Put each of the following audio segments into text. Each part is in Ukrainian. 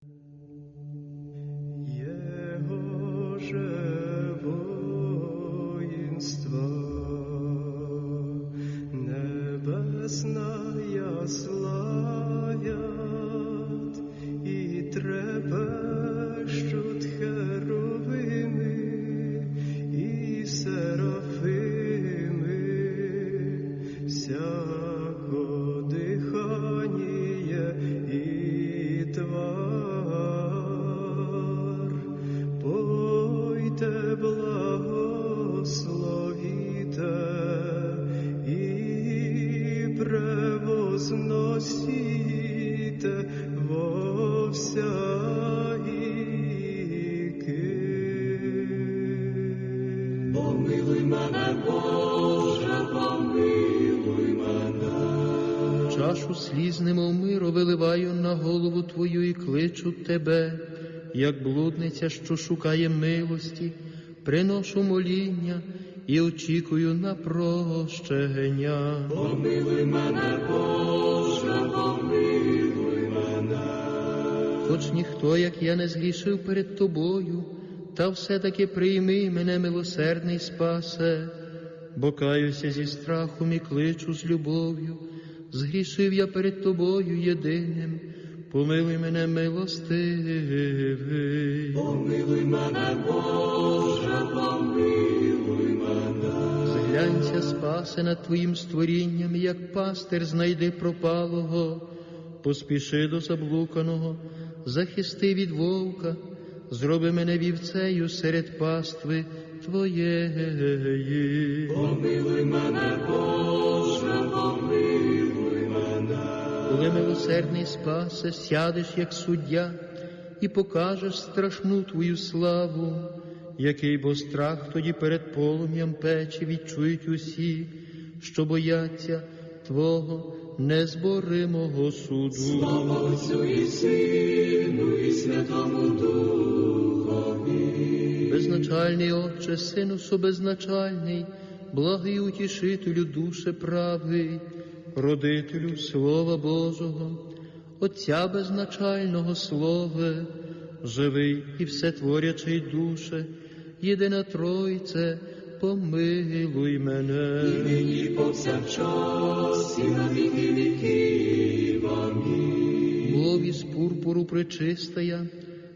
Thank mm -hmm. Превозносіте во вся. Помилуй мене, Боже, помилуй мене. Чашу сліз, немов миро, виливаю на голову Твою і кличу Тебе, як блудниця, що шукає милості, приношу моління і очікую на прощення. Помилуй мене, Боже, помилуй мене. Хоч ніхто, як я, не згрішив перед Тобою, та все-таки прийми мене, милосердний спасе, бо каюся зі страхом і кличу з любов'ю, згрішив я перед Тобою єдиним, помилуй мене, милостивий. Помилуй мене, Боже, помилуй. Спасе над Твоїм створінням, як пастир знайди пропалого, поспіши до заблуканого, захисти від вовка, зроби мене вівцею серед пастви Твоєї. Помилуй мене, Боже, помилуй мене. Коли милосердний спасе, сядеш, як суддя, і покажеш страшну Твою славу, який бо страх тоді перед полум'ям печі відчують усі, що бояться Твого незборимого суду. Слава Отцю і Сину, і Святому Духові. Безначальний Отче, Сину собезначальний, благий утішителю душе правий, родителю Слова Божого, Отця безначального Слове, живий і всетворячий душе, єдина Тройце, помилуй мене. Нині повсякчас і на віки віків. Амінь. Мові з пурпуру причистая,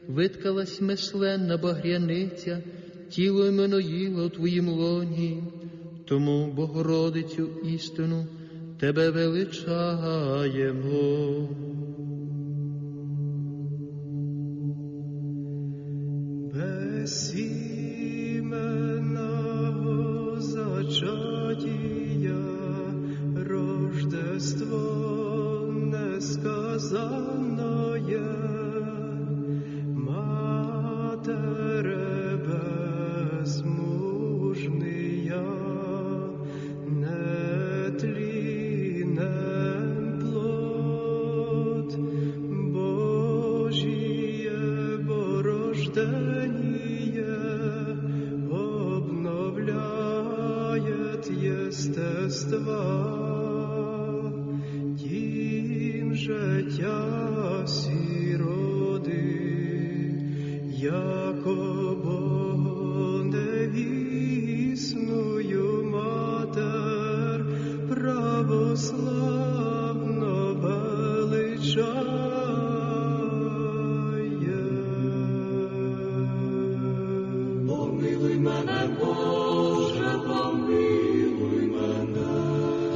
виткалась месленна багряниця, тіло Іменоїла у твоїм лоні, тому Богородицю істину тебе величаємо. Безіменного Рождество несказаноє, Матере безмужния, нетлінен плод, Божіє порождение обновляет естества, життя сіроди, яко Богу невісную матер православно величає. Помилуй мене, Боже, помилуй мене.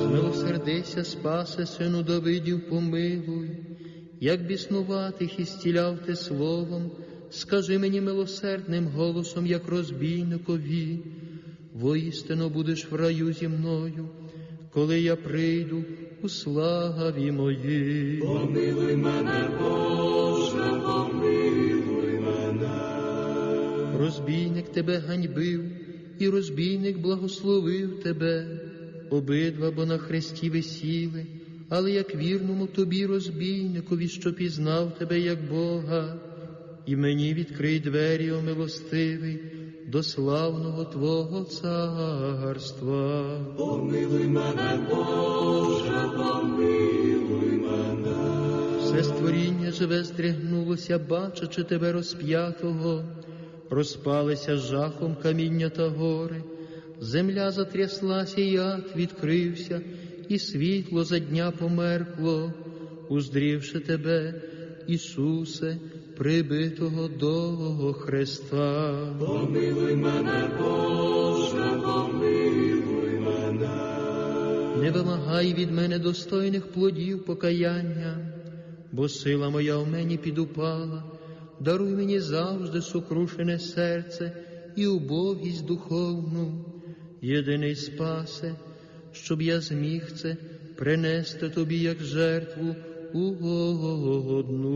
Змилосердися, спасе, сину Давидів, помилуй, як біснуватих і стіляв ти словом, скажи мені милосердним голосом, як розбійникові, воістину будеш в раю зі мною, коли я прийду у славі моїй. Помилуй мене, Боже, помилуй мене. Розбійник тебе ганьбив, і розбійник благословив тебе, обидва бо на хресті висіли, але як вірному тобі розбійникові, що пізнав тебе як Бога, і мені відкрий двері, о милостивий, до славного Твого царства. Помилуй мене, Боже, помилуй мене. Все створіння живе здригнулося, бачачи тебе розп'ятого, розпалися жахом каміння та гори, земля затряслася, і ад відкрився, і світло за дня померкло, уздрівши тебе, Ісусе, прибитого до Христа. Помилуй мене, Боже, помилуй мене. Не вимагай від мене достойних плодів покаяння, бо сила моя в мені підупала, даруй мені завжди сукрушене серце і убогість духовну, єдиний спасе, щоб я зміг це принести тобі як жертву угодну.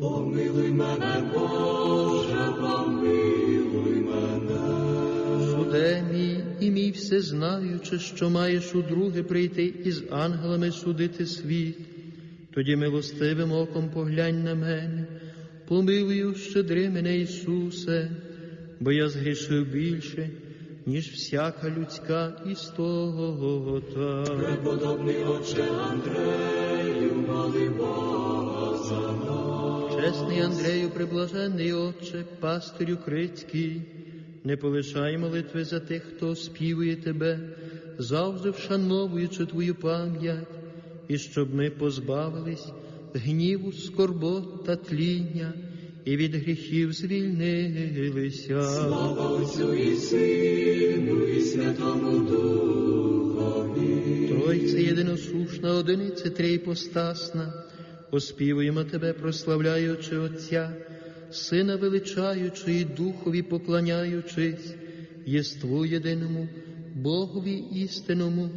Помилуй мене, Боже, помилуй мене. Суде мій і мій всезнаючи, що маєш удруге прийти із ангелами судити світ, тоді милостивим оком поглянь на мене, помилуй щедри мене, Ісусе, бо я згрішив більше, ніж всяка людська істота. Преподобний отче Андрею, моли Бога за нас. Чесний Андрею, приблажений Отче, пастирю Крицький, не полишай молитви за тих, хто співує тебе, завжди вшановуючи Твою пам'ять, і щоб ми позбавились гніву, скорбот та тління, і від гріхів звільнилися. Слава Отцю і Сину, і Святому Духові. Тройця єдиносушна, одиниця трійпостасна, оспівуємо тебе, прославляючи Отця, Сина величаючи і Духові поклоняючись, єству єдиному, Богові істинному,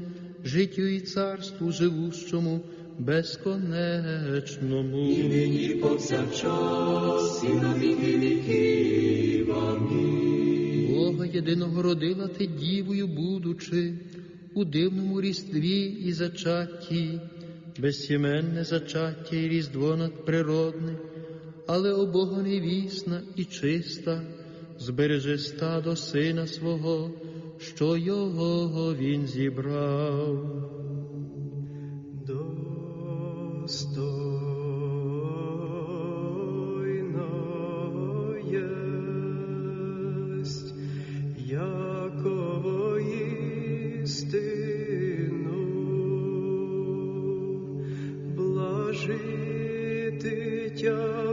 життю і царству живущому, безконечному. І нині і повсякчас, і на віки віків. Амінь. Бога єдиного родила ти дівою, будучи, у дивному різдві і зачатті, безсіменне зачаття і різдво надприродне, але о Бога невісна і чиста, збережи стадо сина свого, що його він зібрав. Блажити тя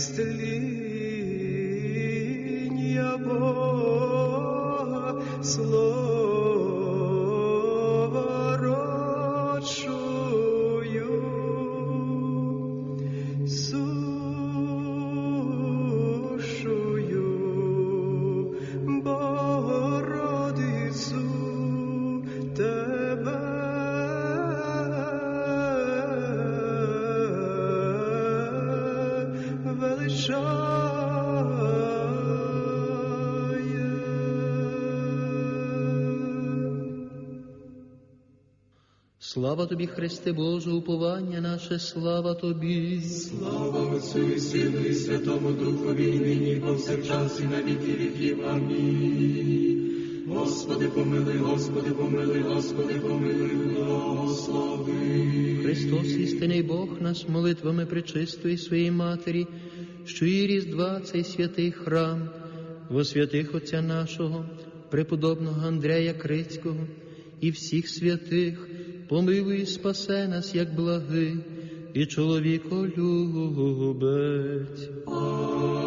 без істління Слава тобі, Христе Боже, уповання наше, слава тобі. Слава Отцю і Сину, і Святому Духові, і нині, і повсякчас, і на віки віків. Амінь. Господи, помилуй, Господи, помилуй, Господи, помилуй, благослови. Христос, істинний Бог нас молитвами пречистої своєї Матері, що і Різдва цей святий храм, во святих Отця нашого, преподобного Андрея Крицького і всіх святих, помилуй спасе нас, як благи, і чоловіко. Амінь.